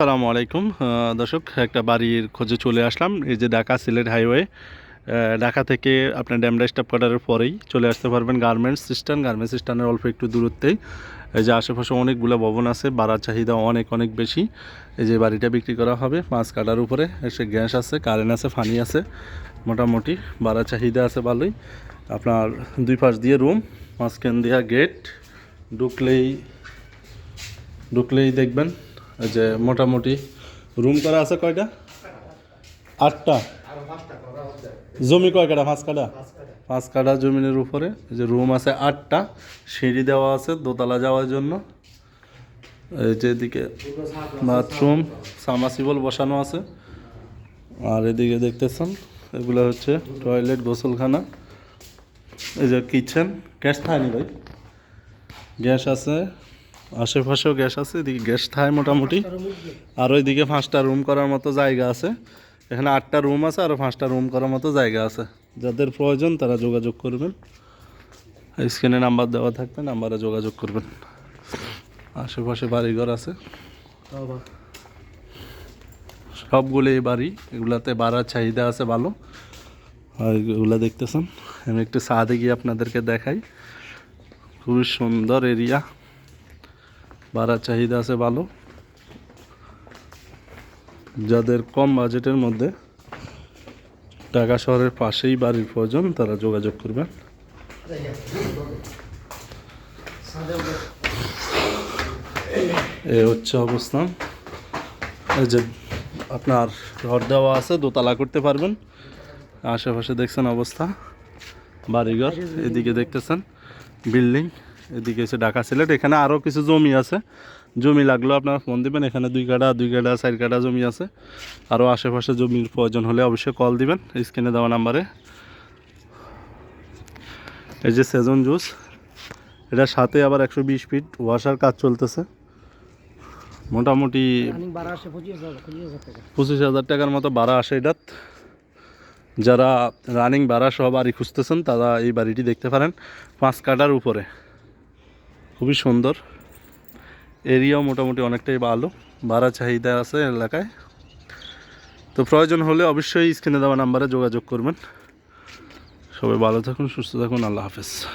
আসসালামু আলাইকুম। দর্শক, একটা বাড়ির খোঁজে চলে আসলাম। এই যে ঢাকা সিলেট হাইওয়ে ঢাকা থেকে আপনার ড্যামরা স্টাফ কোয়ার্টারের পরেই চলে আসতে পারবেন গার্মেন্টস স্ট্যান্ড গার্মেন্টস স্ট্যান্ডের অল্প একটু দূরত্বেই। এই যে আশেপাশে অনেকগুলো ভবন আছে, বাড়ার চাহিদা অনেক অনেক বেশি। এই যে বাড়িটা বিক্রি করা হবে মাছ কাটার উপরে। এসে গ্যাস আছে কারেন্ট আছে ফানি আছে, মোটামুটি বাড়ার চাহিদা আছে ভালোই। আপনার দুই পাশ দিয়ে রুম মাঝখান দিয়া গেট ঢুকলেই ঢুকলেই দেখবেন যে মোটামুটি রুম করা আছে কয়টা? আটটা। জমি কয় কাটা পাঁচ কাটা পাঁচ কাটা জমিনের উপরে। যে রুম আছে আটটা। সিঁড়ি দেওয়া আছে দোতলা যাওয়ার জন্য। এই যে এদিকে বাথরুম, সামাসিবল বসানো আছে। আর এদিকে দেখতেছেন, এগুলো হচ্ছে টয়লেট, গোসলখানা। এই যে কিচেন। গ্যাস থায়নি ভাই। গ্যাস আছে আশেপাশেও গ্যাস আছে, এদিকে গ্যাস থায় মোটামুটি। আর ওইদিকে পাঁচটা রুম করার মতো জায়গা আছে। এখানে আটটা রুম আছে আর পাঁচটা রুম করার মতো জায়গা আছে। যাদের প্রয়োজন তারা যোগাযোগ করবেন। স্ক্রিনে নাম্বার দেওয়া থাকবে নাম্বারে যোগাযোগ করবেন। আশেপাশে বাড়িঘর আছে। সবগুলো এই বাড়ি, এগুলাতে বাড়ার চাহিদা আছে ভালো। আর এগুলা দেখতেছেন, আমি একটু সাদে গিয়ে আপনাদেরকে দেখাই। খুবই সুন্দর এরিয়া বাড়ার চাহিদা আছে ভালো। যাদের কম বাজেটের মধ্যে ঢাকা শহরের পাশেই বাড়ির প্রয়োজন, তারা যোগাযোগ করবেন। এ হচ্ছে অবস্থান এই যে আপনার ঘর দেওয়া আছে, দোতলা করতে পারবেন। আশেপাশে দেখছেন অবস্থা। বাড়িঘর, এদিকে দেখতেছেন। বিল্ডিং। এদিকে এসে ঢাকা সিলেট এখানে আরও কিছু জমি আছে। জমি লাগলেও আপনারা ফোন দিবেন এখানে দুই কাটা দুই কাটা চার কাটা জমি আছে। আরও আশেপাশে জমির প্রয়োজন হলে অবশ্যই কল দিবেন স্ক্রিনে দেওয়া নাম্বারে। এই যে সেজন জুস এটার সাথে আবার একশো বিশ ফিট ওয়াশার কাজ চলতেছে। মোটামুটি পঁচিশ হাজার টাকার মতো ভাড়া আসে এটাত। যারা রানিং ভাড়া সহ বাড়ি খুঁজতেছেন তারা এই বাড়িটি দেখতে পারেন পাঁচ কাটার উপরে। খুবই সুন্দর। এরিয়াও মোটামুটি অনেকটাই ভালো। ভাড়া চাহিদা আছে এলাকায়। তো প্রয়োজন হলে অবশ্যই স্ক্রিনে দেওয়া নাম্বারে যোগাযোগ করবেন। সবাই ভালো থাকুন, সুস্থ থাকুন, আল্লাহ হাফেজ।